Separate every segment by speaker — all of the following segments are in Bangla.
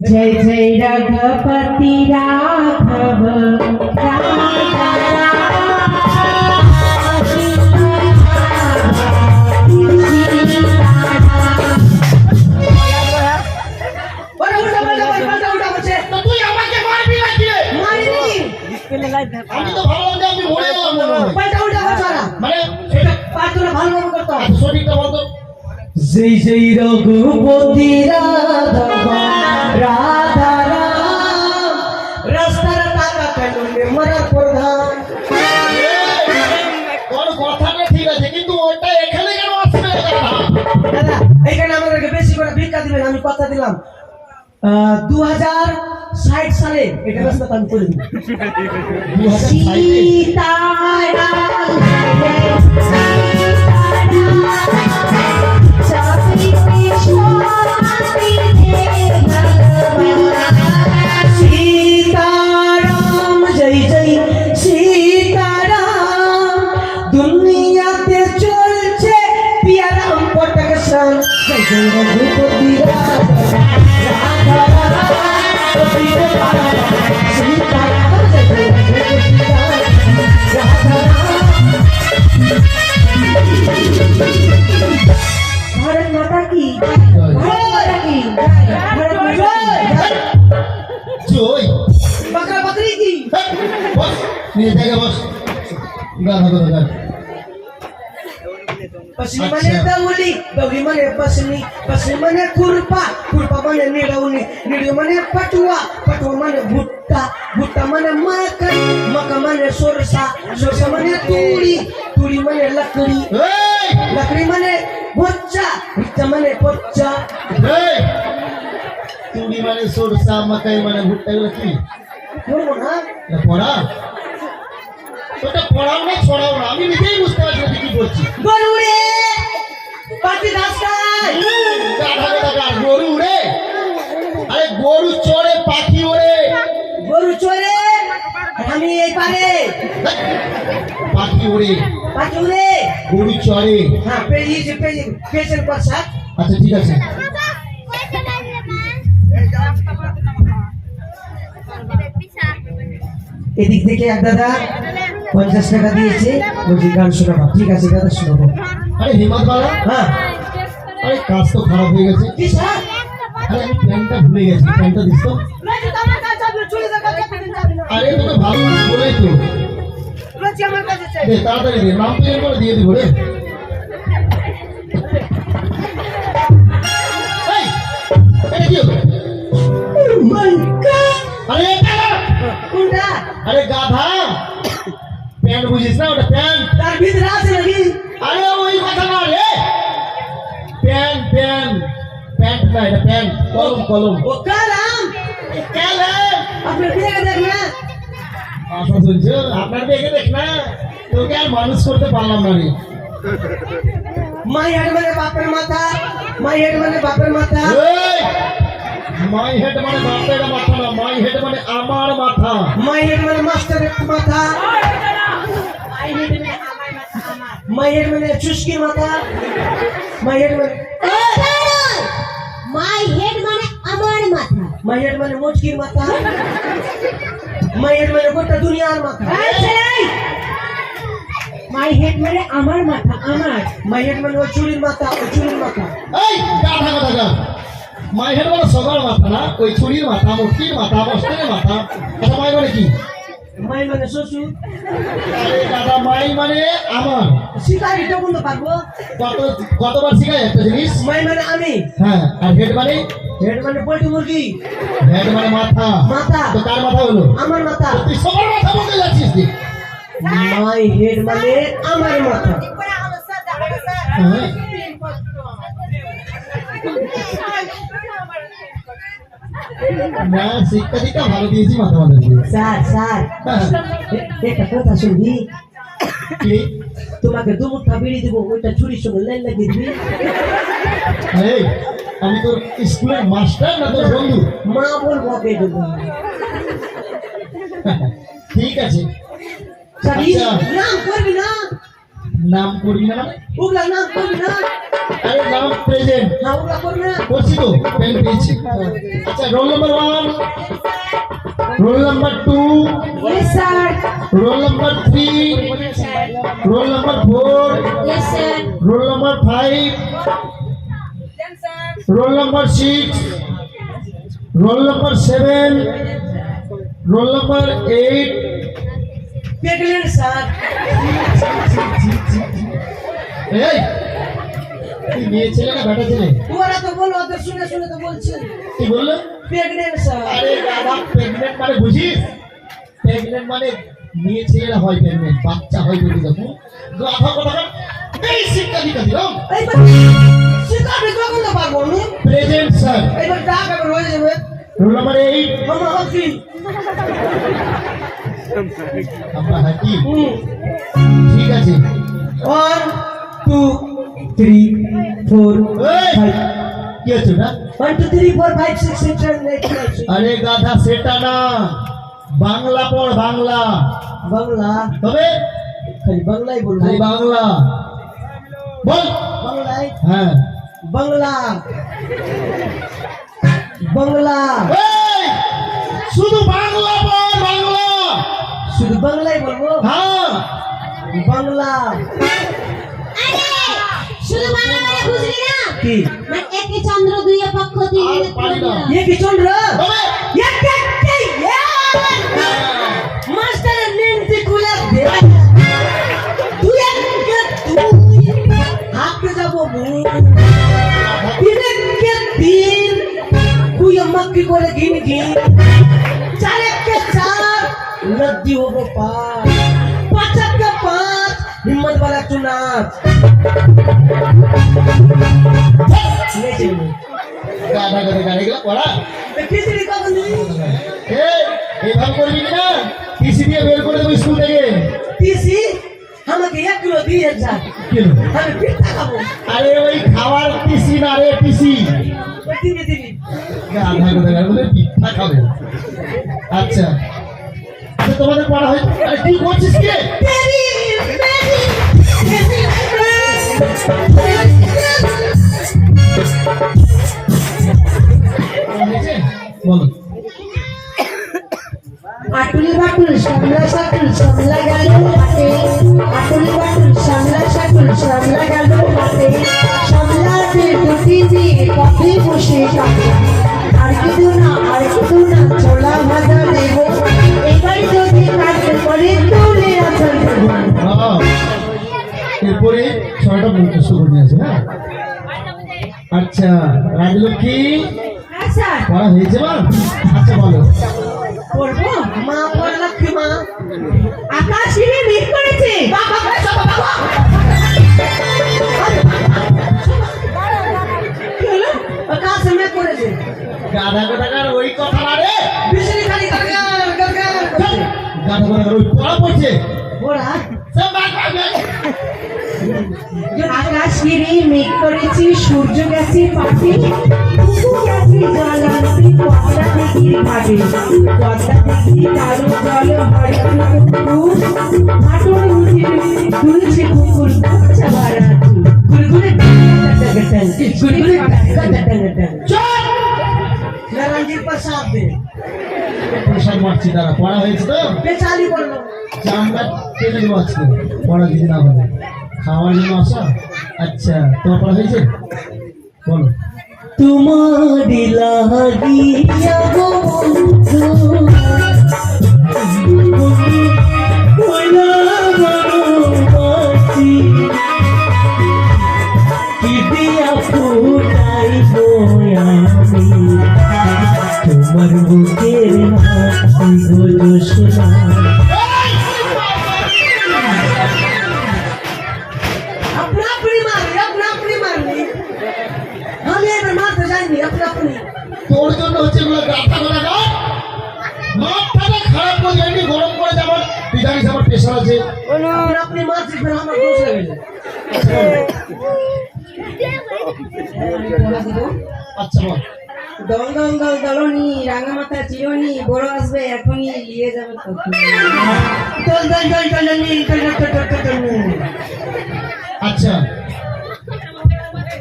Speaker 1: जय जय रघुपति राघव राजा
Speaker 2: ওরে উল্টা পাল্টা বল, পাল্টা উল্টা বলছে।
Speaker 3: তো তুই আমাকে মারবি নাকি রে?
Speaker 2: মারিনি।
Speaker 3: আমি তো ভাবলাম যে আমি মরে গেলাম মনে হয়।
Speaker 2: পাল্টা উল্টা বলছে ওরা।
Speaker 3: মানে সেটা
Speaker 2: পাঁচজনে ভালোভাবে করতে হয়।
Speaker 3: সঠিকটা বলতো
Speaker 1: जय जय रघुपति राघव রাধা রাম।
Speaker 2: রাস্তার টাকা কেন
Speaker 3: মেম্বারের কিন্তু ওটা এখানে
Speaker 2: দাদা এখানে আমাদেরকে বেশি করে ভিক্ষা দিবেন আমি কথা দিলাম। দু হাজার ষাট সালে এটা রাস্তা আমি করে पश्चिम म्हणे दौली दौली म्हणे पश्चिमी पश्चिम म्हणे खुरपा. खुरपा म्हणे निडवणी निडवी म्हणे पटुआ पटुआ म्हणे भुट्टा. भुट्टा म्हणे मकई मका म्हणे सोरसा. सोरसा म्हणे तुरी. तुरी म्हणे लकडी. लकडी म्हणे भोच्चा भुच्चा म्हणे पोच्चा.
Speaker 3: तुरी म्हणे सोरसा. मकई म्हणे भुट्टा लकडी. हो
Speaker 2: कोण म्हणा
Speaker 3: এটা পড়াও না ছড়াও না। আমি নিজেই বুঝতে পারছি তুই কি করছিস
Speaker 2: গরু রে পাটি রাস্তায়
Speaker 3: গরু উড়ে আরে গরু চড়ে পাখি ওড়ে।
Speaker 2: গরু চলে আমি এই পারে।
Speaker 3: পাখি ওড়ে।
Speaker 2: পাটি উড়ে
Speaker 3: গরু চড়ে।
Speaker 2: হ্যাঁ পেরিয়েছে পেরিয়ে পেয়েছেন প্রসাদ
Speaker 3: আচ্ছা ঠিক আছে।
Speaker 2: এদিক থেকে এক দাদা। পঞ্চাশ টাকা দিয়েছে। বলছি গান শোনাবো। ঠিক আছে দাদা শোনাবো।
Speaker 3: আরে হিমত বালা
Speaker 2: হ্যাঁ।
Speaker 3: আরে কাজ তো খারাপ হয়ে গেছে।
Speaker 2: কি স্যার?
Speaker 3: আরে আমি প্যান্টটা ভুলে গেছি। প্যান্টটা দিস তো। আরে তোকে ভালো বলেই তো। তাড়াতাড়ি দে নাম পেয়ে করে দিয়ে দিব রে। না। আরে গাধা। প্যান্ট বুঝিস না ওটা প্যান্ট
Speaker 2: তার ভিতরে আছে নাকি?
Speaker 3: আরে ওই কথা না রে। প্যান্ট প্যান্ট প্যান্ট না এটা প্যান্ট কলম কলম।
Speaker 2: ও কালাম?
Speaker 3: কেন
Speaker 2: আপনার বিয়ে দেখ না?
Speaker 3: আশা শুনছো? আপনার দেখে দেখ না? তোকে আর মানুষ করতে পারলাম না রে।
Speaker 2: মাই হেড মানে বাপের মাথা। মাই হেড মানে বাপের মাথা!
Speaker 3: মাই হেড মানে বাপের মাথা না মাই হেড মানে আমার মাথা।
Speaker 2: মাই হেড মানে মাস্টারের মাথা। মাই হেড মানে চুস্কির মাথা মাই হেড মানে
Speaker 4: মাই হেড মানে আমার মাথা
Speaker 2: মাই হেড মানে মুচকির মাথা মাই হেড মানে গোটা দুনিয়ার মাথা
Speaker 4: মাই হেড মানে আমার মাথা আমার
Speaker 2: মাই হেড মানে ও চুরির মাথা ও চুরির মাথা
Speaker 3: এই গাধা গাধা গা মাই হেড মানে সবার মাথা না ওই ছুরির মাথা মুক্তির মাথা বস্ত্রের মাথা আচ্ছা মাই মানে কি
Speaker 2: মাই মানে শ্বশুর?
Speaker 3: আরে দাদা মাই মানে আমার।
Speaker 2: শিকারিটা বলতে পারব
Speaker 3: কত কতবার শিখাই একটা জিনিস?
Speaker 2: মাই মানে আমি।
Speaker 3: হ্যাঁ আর হেড মানে?
Speaker 2: হেড মানে পোল্ট্রি মুরগি।
Speaker 3: হেড মানে মাথা।
Speaker 2: মাথা।
Speaker 3: তো কার মাথা হলো?
Speaker 2: আমার মাথা।
Speaker 3: তুই সবার মাথা বলতে যাচ্ছিস তুই
Speaker 2: মাই হেড মানে আমার মাথা।
Speaker 3: হ্যাঁ। না শিক্ষা দীক্ষা ভালো দিয়েছি মাথা মাথা
Speaker 2: স্যার স্যার
Speaker 3: হ্যাঁ।
Speaker 2: একটা কথা শুনবি? তোমাকে দু মুঠা বিড়ি দিব ওইটা ছুরির সঙ্গে লাইন লাগিয়ে দিবি।
Speaker 3: আমি তোর স্কুলের মাস্টার না তোর বন্ধু?
Speaker 2: মা বলব
Speaker 3: ঠিক আছে। আচ্ছা।
Speaker 2: নাম করবি না।
Speaker 3: নাম করবি না?
Speaker 2: ওগুলা নাম করবি না।
Speaker 3: আরে নাম প্রেজেন্ট।
Speaker 2: হ্যাঁ ওগুলা করবি না।
Speaker 3: করছি তো পেন পেয়েছি। আচ্ছা roll number
Speaker 4: one roll
Speaker 3: number two. Roll number three roll
Speaker 4: number four.
Speaker 3: Roll number five roll number six roll number seven roll number eight
Speaker 2: pregnant sir
Speaker 3: এই মেয়ে ছেলে না বেটা ছেলে।
Speaker 2: ওরা তো বলো ওদের শুনে শুনে তো বলছেন
Speaker 3: কি বলল?
Speaker 2: প্রেগনেন্ট স্যার
Speaker 3: আরে দাদা প্রেগনেন্ট মানে বুঝিস? প্রেগনেন্ট মানে মেয়ে ছেলেরা হয় প্রেগনেন্ট বাচ্চা হয় যদি দেখো। গাধা কথা এই শিক্ষা দিতে দিলাম
Speaker 2: এইবার শিকারে কখন তো পারব আমি
Speaker 3: প্রেজেন্ট স্যার
Speaker 2: এইবার ডাক এবার হয়ে যাবে।
Speaker 3: রোল নাম্বার এইট হাকি
Speaker 2: হুম
Speaker 3: ঠিক আছে
Speaker 1: one two three
Speaker 3: four
Speaker 1: five
Speaker 3: কি হচ্ছে না
Speaker 2: one two three four five six seven eight
Speaker 3: আরে গাধা সেটা না। বাংলা পড় বাংলা।
Speaker 2: বাংলা?
Speaker 3: তবে?
Speaker 2: খালি বাংলাই বলব
Speaker 3: খালি বাংলা। বল।
Speaker 2: বাংলায়?
Speaker 3: হ্যাঁ।
Speaker 2: বাংলা। বাংলা।
Speaker 3: শুধু বাংলা বল বাংলা।
Speaker 2: শুধু বাংলায় বলব?
Speaker 3: হ্যাঁ।
Speaker 2: বাংলা।
Speaker 4: শুধু বাংলা বুঝলি না?
Speaker 2: কি?
Speaker 4: মানে চন্দ্র দুই পক্ষ
Speaker 2: চন্দ্র। হ্যাঁ। মাস্টার করে গিন গিন চারেকে চার नदी हो पार। पाचक का पाँच हिम्मत वाला
Speaker 3: चुनाव के लिए पड़ा किसी ने
Speaker 2: कहा नहीं। ए के तो एक
Speaker 3: किलो
Speaker 2: दी है अरे
Speaker 3: वही खावा किसी ना रे किसी। धीरे
Speaker 2: धीरे দিবি
Speaker 3: গাধা গাধা গাড়ি বলে পিঠা খাবে। আচ্ছা। তোমাদের পড়া হয় কি করছিস কে? বলো।
Speaker 4: আটুল বাটুল সামলা সাটুল সামলা গেল হাতে। আটুল বাটুল সামলা সাটুল সামলা গেল হাতে। সামলাতে দুটি দিয়ে কফি বসে কাটে আর কিছু না আর কিছু না ছোলা ভাজা দেব এবার যদি করে দেব
Speaker 3: এরপরে ছয়টা মুখস্থ করে নিয়ে হ্যাঁ? আচ্ছা রাজলক্ষ্মী?
Speaker 4: হ্যাঁ
Speaker 3: পড়া হয়েছে মা আচ্ছা বলো।
Speaker 4: পড়ব?
Speaker 2: মা পর মা।
Speaker 4: আকাশ ফিরে করেছে।
Speaker 2: বাবা বাবা বাবা।
Speaker 3: গাধা গাধাকার ওই কথা না রে
Speaker 2: বিজলি খালি।
Speaker 3: গাধা গাধাকার ওই পড়া পড়ছে
Speaker 2: ওরা
Speaker 3: সব বাদ বাদ।
Speaker 4: আকাশ ফিরে মেঘ করেছি সূর্য গেছে পাখি পুকু গেছে জল আনতে পদ্মা দিঘির ঘাটে পদ্মা দিঘি কালো জল হয় হাঁটুর মুঠি দুলছে বাড়াচ্ছি
Speaker 2: গুলগুলে গুলগুলে
Speaker 3: চল
Speaker 2: প্রসাদ দে
Speaker 3: প্রসাদ মারছি তারা পড়া হয়েছে তো?
Speaker 2: বেচালি বলল
Speaker 3: দেবো আজকে পড়া না হলে খাওয়ার জন্য আসা? আচ্ছা তোমার পড়া হয়েছে? বলো।
Speaker 1: তোমারি লাগিয়া
Speaker 2: হলো সেবা
Speaker 3: তোর জন্য হচ্ছে এগুলো গাথা করা আচ্ছা
Speaker 4: দল দল দল দলনি রাঙামাথা চিরনি বড় আসবে এখনই নিয়ে যাবে
Speaker 2: দল
Speaker 3: আচ্ছা।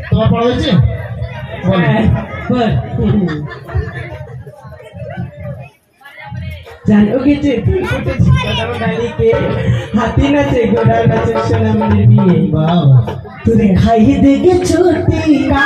Speaker 3: তোমার পড়া হয়েছে?
Speaker 1: হ্যাঁ, কি যে হাতি নাচে ঘোড়া নাচে সোনামণির বিয়ে।
Speaker 3: বাবা
Speaker 1: তুই খাইয়ে দেখে ছুটি
Speaker 3: কা।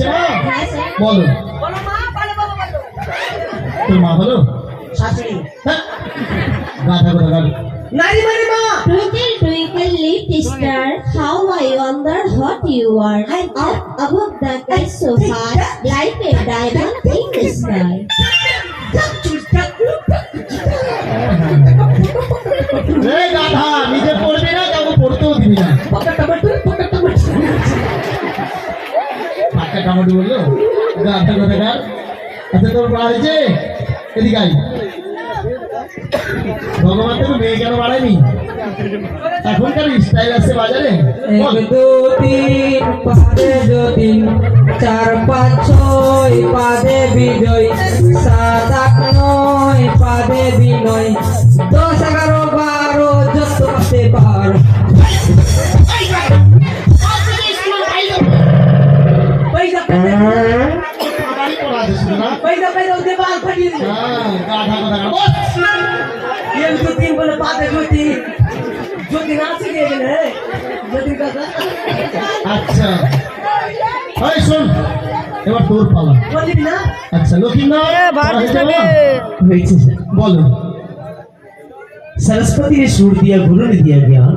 Speaker 3: হয়েছে না বলো
Speaker 2: বলো মা বলো
Speaker 3: তোর মা বলো
Speaker 2: শাশুড়ি
Speaker 3: হ্যাঁ গাধা কথা গাধা
Speaker 2: নারী মানে মা
Speaker 5: Twinkle, twinkle, little star, how I wonder what you are. Up above the sky so far, like a diamond in the sky.
Speaker 3: রে গাধা নিজে টামাটো বলল কথা গার আচ্ছা তোর পড়া হয়েছে এদিকে ভগবান তোকে মেয়ে কেন বাড়ায়নি? এখনকার স্টাইল আছে বাজারে।
Speaker 1: দু তিন যতীন চার পাঁচ ছয় পাদে বিজয় সাত আট নয় পাদে বিনয় পয়সা
Speaker 2: পয়সা পয়সা দেবাল ফাটিয়ে দিল
Speaker 3: হ্যাঁ, গাধা কথা গার বস।
Speaker 2: এক দু তিন বলে পাতে জ্যোতি জ্যোতি নাচে গিয়ে গেলে জ্যোতির কথা
Speaker 3: আচ্ছা এই শোন এবার তোর পালা
Speaker 2: বলবি না
Speaker 3: আচ্ছা লক্ষ্মীন্দর পড়া হয়েছে বাবা?
Speaker 1: হয়েছে স্যার।
Speaker 3: বলো
Speaker 1: सरस्वती ने सूर दिया गुरु ने दिया ज्ञान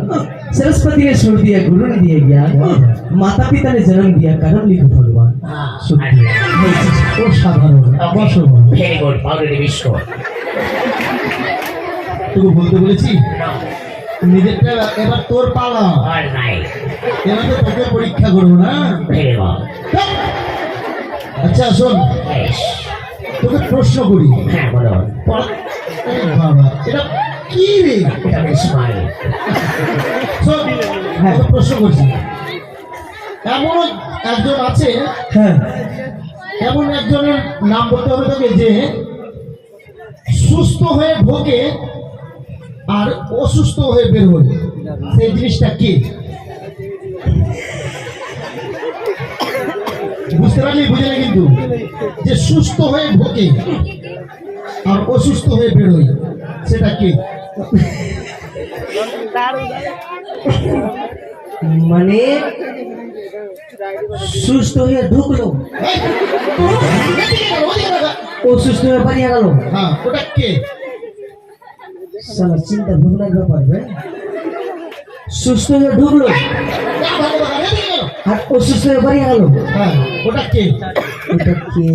Speaker 1: सरस्वती ने सूर दिया गुरु ने दिया ज्ञान माता पिता ने जन्म दिया कर्म लिखो भगवान
Speaker 3: শুক্রিয়া
Speaker 1: হয়েছে স্যার।
Speaker 3: অসাধারণ বসো
Speaker 6: Very good, already Vishnu.
Speaker 3: তোকে বলতে বলেছি নিজেরটা এবার তোর পালা
Speaker 6: All right,
Speaker 3: এবার তো তোকে পরীক্ষা করবো না
Speaker 6: very well.
Speaker 3: আচ্ছা শোন
Speaker 6: Yes,
Speaker 3: তোকে প্রশ্ন করি
Speaker 6: হ্যাঁ বলো
Speaker 3: পড়া- এই বাবা এটা কি রে
Speaker 6: এটা বেশ ভালো।
Speaker 3: প্রশ্ন করছি। এমন একজন আছে
Speaker 1: হ্যাঁ।
Speaker 3: এমন একজনের নাম বলতে হবে তোকে যে সুস্থ হয়ে ঢোকে আর অসুস্থ হয়ে বের হয় সেই জিনিসটা কি? বুঝতে পারলি? বুঝে না কিন্তু। যে সুস্থ হয়ে ঢোকে আর অসুস্থ হয়ে বের হয়। সেটা কি?
Speaker 1: মানে সুস্থ হয়ে ঢুকলো। ও সুস্থ হয়ে পালিয়ে গেল।
Speaker 3: হ্যাঁ ওটা কে?
Speaker 1: সালা চিন্তা ভাবনার ব্যাপার বে। সুস্থ হয়ে ঢুকলো। আর অসুস্থ হয়ে পালিয়ে গেল।
Speaker 3: হ্যাঁ ওটা কে?
Speaker 1: কে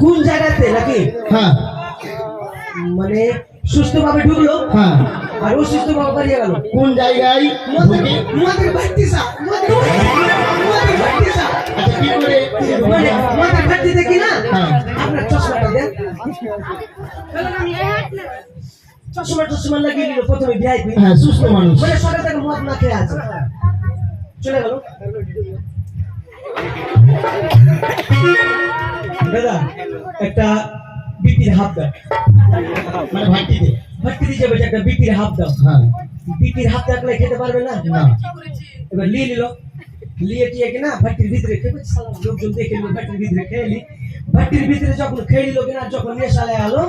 Speaker 1: কোন জায়গাতে নাকি?
Speaker 3: হ্যাঁ।
Speaker 1: মানে সুস্থ ভাবে ঢুকলো
Speaker 3: হ্যাঁ।
Speaker 1: আর অসুস্থ ভাবে পালিয়ে গেল।
Speaker 3: কোন জায়গায়
Speaker 2: মদের ভাটিসা মদের
Speaker 3: আচ্ছা কি করে
Speaker 2: মানে মদের না?
Speaker 3: হ্যাঁ।
Speaker 2: আপনার চশমাটা দেন। চশমা টশমা লাগিয়ে দিল প্রথমে ভিআইপি
Speaker 3: হ্যাঁ সুস্থ মানুষ।
Speaker 2: বলে সকাল থেকে মদ না খেয়ে আছে। চলে গেল। দাদা একটা হাফ দাও।
Speaker 3: মানে ভাটিতে
Speaker 2: ভাটকি দিয়ে যাবে একটা বিপির হাফ দাও।
Speaker 3: হ্যাঁ।
Speaker 2: বিপির হাফ থাকলে খেতে পারবে না?
Speaker 3: না।
Speaker 2: এবার নিয়ে নিল। নিয়ে টিয়ে কিনা ভাটির ভিতরে খেয়ে লোকজন দেখে নিল ভাটির ভিতরে খেয়ে নি। ভাটির ভিতরে যখন খেয়ে নিল কিনা যখন নেশালে আলো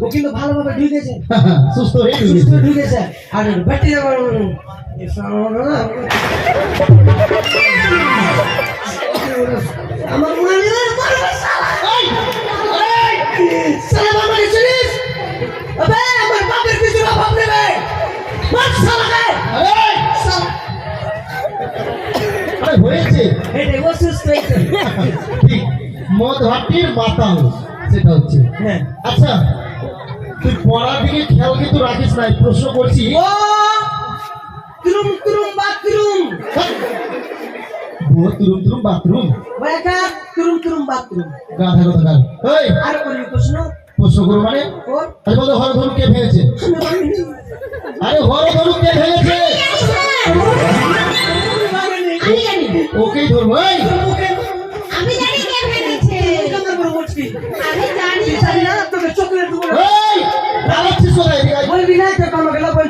Speaker 2: ও কিন্তু ভালোভাবে ঢুকেছে
Speaker 3: সুস্থ হয়ে
Speaker 2: সুস্থ ঢুকেছে আর ভাটি আমার মনে
Speaker 3: এই,
Speaker 2: সালা বাবা শুনিস আবে আমার বাপের পিছনে অভাব নেবে। বাপ সালাকে।
Speaker 3: আরে হয়েছে।
Speaker 2: এটা অসুস্থ হয়েছে
Speaker 3: ঠিক মদ ভাটির মাতাল সেটা হচ্ছে।
Speaker 2: হ্যাঁ।
Speaker 3: আচ্ছা তুই পড়ার দিকে খেয়াল কিন্তু রাখিস নাই প্রশ্ন করছি।
Speaker 2: ও তুরুম তুরুম বাথরুম
Speaker 3: ভুয়ো তুরুম তুরুম বাথরুম।
Speaker 2: বয়াকা তুরুম তুরুম বাথরুম।
Speaker 3: গাধা কথা গাল। এই
Speaker 2: আর করবি প্রশ্ন?
Speaker 3: প্রশ্ন করো মানে? আরে বলো হরধনু কে ভেঙেছে
Speaker 2: আমি পারিনি
Speaker 3: আরে কে
Speaker 2: আমি পারিনি
Speaker 5: আমি জানি।
Speaker 3: ওকেই ধরবো এই।
Speaker 5: আমি জানি কে
Speaker 2: বলছি
Speaker 5: আমি জানি।
Speaker 2: জানি না তোকে চকলেট দেবো
Speaker 3: এই পালাচ্ছিস কোথায়?
Speaker 2: বলবি না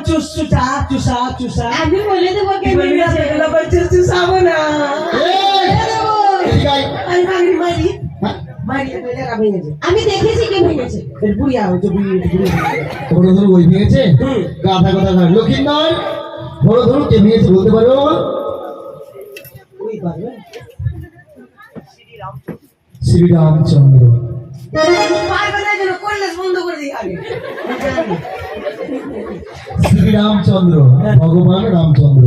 Speaker 2: চুস চুসা চুসা চুসা।
Speaker 5: আমি বলে দেবো কে
Speaker 2: বলবি চুস না। আমি
Speaker 5: দেখেছি কে ভেঙেছে।
Speaker 2: বুড়িয়া
Speaker 3: ওই ভেঙেছে? গাধা কথা লক্ষিন্দর কে ভেঙেছে বলতে
Speaker 2: ওই পারবে
Speaker 3: শ্রীরামচন্দ্র।
Speaker 2: পারবে না যেন করলে বন্ধ করে দিই আগে আমি জানি।
Speaker 3: শ্রীরামচন্দ্র ভগবান রামচন্দ্র।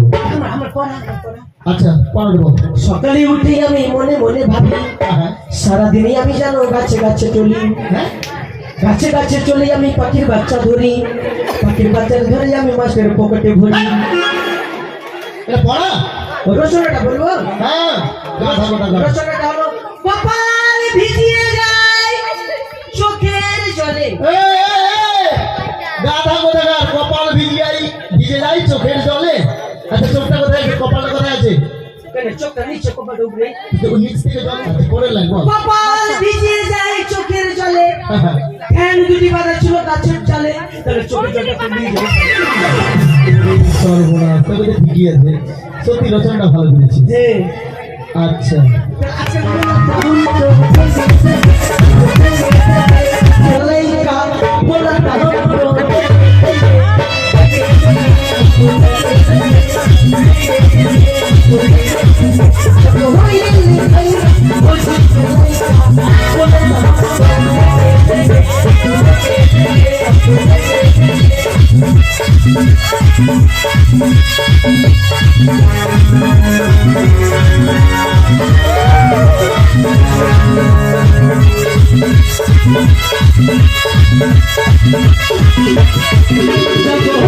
Speaker 3: আচ্ছা পনেরো
Speaker 2: সকালে উঠে আমি মনে মনে ভাবি
Speaker 3: হ্যাঁ।
Speaker 2: সারাদিনই আমি জানো গাছে গাছে চলি
Speaker 3: হ্যাঁ?
Speaker 2: গাছে গাছে চলে আমি পাখির বাচ্চা ধরি পাখির বাচ্চা ধরে আমি মাছের পকেটে ভরি।
Speaker 3: এটা পড়া?
Speaker 2: রচনাটা বলব?
Speaker 3: হ্যাঁ
Speaker 2: রচনাটা হলো কপাল ভিজিয়ে যায় চোখের জলে।
Speaker 3: গাধা কপাল ভিজে যাই চোখের জলে। আচ্ছা চোখটা কোথায় আছে? কপালটা কোথায় আছে?
Speaker 2: চোখটা নিচে কপাল উপরে।
Speaker 3: নিচ থেকে জল আছে পরের
Speaker 2: কপাল ভিজিয়ে যায় চোখের জলে। ফ্যান দুটি বাঁধা ছিল গাছের চালে তাহলে চোখের জলটা কমিয়ে যায়
Speaker 3: সর্বনাশ তবে তো ঠিকই আছে। সত্যি রচনাটা ভালো করেছি
Speaker 2: হ্যাঁ
Speaker 3: আচ্ছা।
Speaker 2: আজকে লাইকা